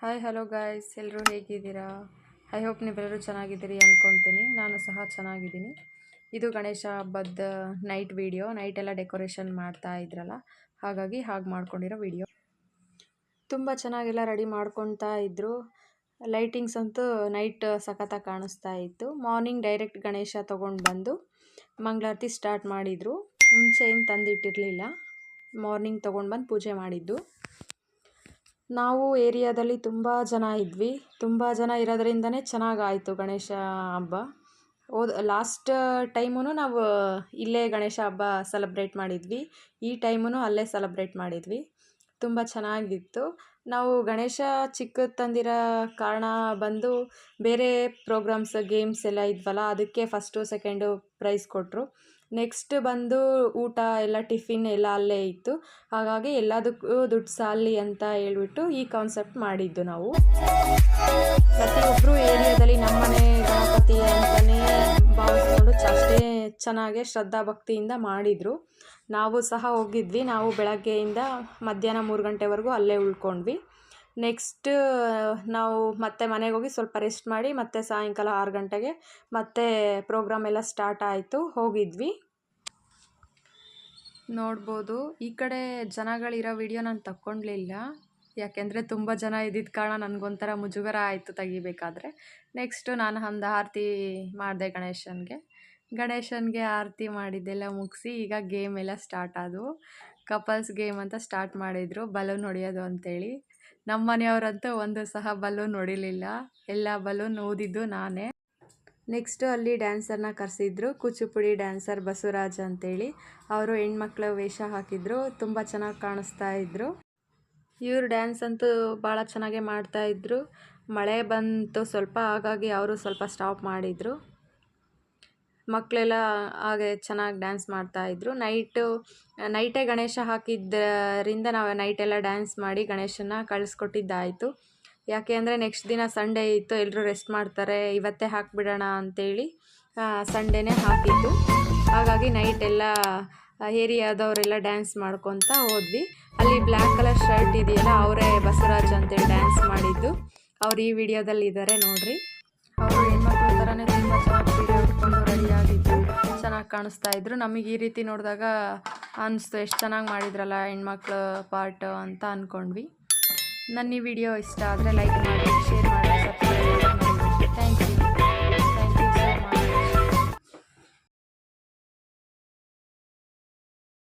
Hi hello guys ಎಲ್ಲರೂ ಹೇಗಿದ್ದೀರಾ? I hope ನೀವೆಲ್ಲರೂ ಚೆನ್ನಾಗಿದ್ದೀರಿ ಅಂದ್ಕೊತೀನಿ ನಾನು ಸಹ ಚೆನ್ನಾಗಿದ್ದೀನಿ. ಇದು ಗಣೇಶ ಹಬ್ಬದ ನೈಟ್ ವಿಡಿಯೋ ನೈಟ್ ಎಲ್ಲ ಡೆಕೋರೇಷನ್ ಮಾಡ್ತಾ ಇದ್ರಲ್ಲ. ಹಾಗಾಗಿ ಹಾಗೆ ಮಾಡ್ಕೊಂಡಿರೋ ವಿಡಿಯೋ ತುಂಬ ಚೆನ್ನಾಗೆಲ್ಲ ರೆಡಿ ಮಾಡ್ಕೊತಾ ಇದ್ದರು ಲೈಟಿಂಗ್ಸ್ ಅಂತೂ ನೈಟ್ ಸಖತ್ತಾಗಿ ಕಾಣಿಸ್ತಾ ಇತ್ತು. ಮಾರ್ನಿಂಗ್ ಡೈರೆಕ್ಟ್ ಗಣೇಶ ತೊಗೊಂಡು ಬಂದು ಮಂಗಳಾರತಿ ಸ್ಟಾರ್ಟ್ ಮಾಡಿದರು. ಮುಂಚೆ ಏನು ತಂದಿಟ್ಟಿರಲಿಲ್ಲ. ಮಾರ್ನಿಂಗ್ ತೊಗೊಂಡು ಬಂದು ಪೂಜೆ ಮಾಡಿದ್ದು. ನಾವು ಏರಿಯಾದಲ್ಲಿ ತುಂಬ ಜನ ಇದ್ವಿ. ತುಂಬ ಜನ ಇರೋದ್ರಿಂದನೇ ಚೆನ್ನಾಗಾಯಿತು ಗಣೇಶ ಹಬ್ಬ. ಹೋದ ಲಾಸ್ಟ್ ಟೈಮೂ ನಾವು ಇಲ್ಲೇ ಗಣೇಶ ಹಬ್ಬ ಸೆಲೆಬ್ರೇಟ್ ಮಾಡಿದ್ವಿ. ಈ ಟೈಮೂ ಅಲ್ಲೇ ಸೆಲೆಬ್ರೇಟ್ ಮಾಡಿದ್ವಿ. ತುಂಬ ಚೆನ್ನಾಗಿತ್ತು. ನಾವು ಗಣೇಶ ಚಿಕ್ಕ ತಂದಿರೋ ಕಾರಣ ಬಂದು ಬೇರೆ ಪ್ರೋಗ್ರಾಮ್ಸ್ ಗೇಮ್ಸ್ ಎಲ್ಲ ಇದ್ವಲ್ಲ, ಅದಕ್ಕೆ ಫಸ್ಟು ಸೆಕೆಂಡು ಪ್ರೈಸ್ ಕೊಟ್ಟರು ನೆಕ್ಸ್ಟ್ ಬಂದು ಊಟ ಎಲ್ಲ, ಟಿಫಿನ್ ಎಲ್ಲ ಅಲ್ಲೇ ಇತ್ತು. ಹಾಗಾಗಿ ಎಲ್ಲದಕ್ಕೂ ದುಡ್ಡು ಸಾಲಿ ಅಂತ ಹೇಳ್ಬಿಟ್ಟು ಈ ಕಾನ್ಸೆಪ್ಟ್ ಮಾಡಿದ್ದು ನಾವು. ಪ್ರತಿಯೊಬ್ಬರು ಏರಿಯಾದಲ್ಲಿ ನಮ್ಮನೆ ಗಣಪತಿ ಅಂತಲೇ ಭಾವಿಸ್ಕೊಂಡು ಅಷ್ಟೇ ಚೆನ್ನಾಗೆ ಶ್ರದ್ಧಾ ಭಕ್ತಿಯಿಂದ ಮಾಡಿದರು. ನಾವು ಸಹ ಹೋಗಿದ್ವಿ. ನಾವು ಬೆಳಗ್ಗೆಯಿಂದ ಮಧ್ಯಾಹ್ನ ಮೂರು ಗಂಟೆವರೆಗೂ ಅಲ್ಲೇ ಉಳ್ಕೊಂಡ್ವಿ. ನೆಕ್ಸ್ಟ್, ನಾವು ಮತ್ತೆ ಮನೆಗೆ ಹೋಗಿ ಸ್ವಲ್ಪ ರೆಸ್ಟ್ ಮಾಡಿ, ಮತ್ತೆ ಸಾಯಂಕಾಲ ಆರು ಗಂಟೆಗೆ ಮತ್ತೆ ಪ್ರೋಗ್ರಾಮ್ ಎಲ್ಲ ಸ್ಟಾರ್ಟ್ ಆಯಿತು, ಹೋಗಿದ್ವಿ. ನೋಡ್ಬೋದು, ಈ ಕಡೆ ಜನಗಳಿರೋ ವಿಡಿಯೋ ನಾನು ತಕ್ಕೊಂಡ್ಲಿಲ್ಲ. ಯಾಕೆಂದರೆ ತುಂಬ ಜನ ಇದ್ದಿದ್ದ ಕಾರಣ ನನಗೊಂಥರ ಮುಜುಗರ ಆಯಿತು ತೆಗಿಬೇಕಾದ್ರೆ. ನೆಕ್ಸ್ಟು ನಾನು ಅಂದ ಆರತಿ ಮಾಡಿದೆ ಗಣೇಶನಿಗೆ. ಗಣೇಶನಿಗೆ ಆರತಿ ಮಾಡಿದ್ದೆಲ್ಲ ಮುಗಿಸಿ, ಈಗ ಗೇಮ್ ಎಲ್ಲ ಸ್ಟಾರ್ಟ್ ಆದವು. ಕಪಲ್ಸ್ ಗೇಮ್ ಅಂತ ಸ್ಟಾರ್ಟ್ ಮಾಡಿದರು, ಬಲೂನ್ ಹೊಡೆಯೋದು ಅಂತೇಳಿ. ನಮ್ಮ ಮನೆಯವರಂತೂ ಒಂದು ಸಹ ಬಲೂನ್ ಹೊಡಿಲಿಲ್ಲ. ಎಲ್ಲ ಬಲೂನ್ ಓದಿದ್ದು ನಾನೇ. ನೆಕ್ಸ್ಟು ಅಲ್ಲಿ ಡ್ಯಾನ್ಸರ್ನ ಕರೆಸಿದ್ರು. ಕೂಚಿಪುಡಿ ಡ್ಯಾನ್ಸರ್ ಬಸವರಾಜ್ ಅಂತೇಳಿ. ಅವರು ಹೆಣ್ಮಕ್ಳು ವೇಷ ಹಾಕಿದ್ರು. ತುಂಬ ಚೆನ್ನಾಗಿ ಕಾಣಿಸ್ತಾ ಇದ್ರು. ಇವ್ರು ಡ್ಯಾನ್ಸ್ ಅಂತೂ ಭಾಳ ಚೆನ್ನಾಗೇ ಮಾಡ್ತಾಯಿದ್ರು ಮಳೆ ಬಂತು ಸ್ವಲ್ಪ, ಹಾಗಾಗಿ ಅವರು ಸ್ವಲ್ಪ ಸ್ಟಾಪ್ ಮಾಡಿದರು. ಮಕ್ಕಳೆಲ್ಲ ಹಾಗೆ ಚೆನ್ನಾಗಿ ಡ್ಯಾನ್ಸ್ ಮಾಡ್ತಾಯಿದ್ರು ನೈಟು ನೈಟೇ ಗಣೇಶ ಹಾಕಿದ್ದರಿಂದ ನಾವು ನೈಟೆಲ್ಲ ಡ್ಯಾನ್ಸ್ ಮಾಡಿ ಗಣೇಶನ ಕಳಿಸ್ಕೊಟ್ಟಿದ್ದಾಯಿತು. ಯಾಕೆ ಅಂದರೆ ನೆಕ್ಸ್ಟ್ ದಿನ ಸಂಡೇ ಇತ್ತು ಎಲ್ಲರೂ ರೆಸ್ಟ್ ಮಾಡ್ತಾರೆ, ಇವತ್ತೇ ಹಾಕಿಬಿಡೋಣ ಅಂತೇಳಿ ಸಂಡೇನೇ ಹಾಕಿದ್ದು. ಹಾಗಾಗಿ ನೈಟೆಲ್ಲ ಏರಿಯಾದವರೆಲ್ಲ ಡ್ಯಾನ್ಸ್ ಮಾಡ್ಕೊತ ಹೋದ್ವಿ. ಅಲ್ಲಿ ಬ್ಲ್ಯಾಕ್ ಕಲರ್ ಶರ್ಟ್ ಇದೆಯಲ್ಲ, ಅವರೇ ಬಸವರಾಜ್ ಅಂತೇಳಿ ಡ್ಯಾನ್ಸ್ ಮಾಡಿದ್ದು. ಅವ್ರು ಈ ವಿಡಿಯೋದಲ್ಲಿ ಇದ್ದಾರೆ ನೋಡಿರಿ. ಅವರು ಹೆಣ್ಮಕ್ಳ ಥರನೇ ತುಂಬ ಚೆನ್ನಾಗಿ ರೆಡಿಯಾಗಿದ್ದು ಚೆನ್ನಾಗಿ ಕಾಣಿಸ್ತಾ ಇದ್ರು. ನಮಗೆ ಈ ರೀತಿ ನೋಡಿದಾಗ ಅನಿಸ್ತು, ಎಷ್ಟು ಚೆನ್ನಾಗಿ ಮಾಡಿದ್ರಲ್ಲ ಹೆಣ್ಮಕ್ಳು ಪಾರ್ಟ್ ಅಂತ ಅಂದ್ಕೊಂಡ್ವಿ ನನ್ನ ಈ ವಿಡಿಯೋ ಇಷ್ಟ ಆದರೆ ಲೈಕ್ ಮಾಡಿ ಶೇರ್ ಮಾಡಿ.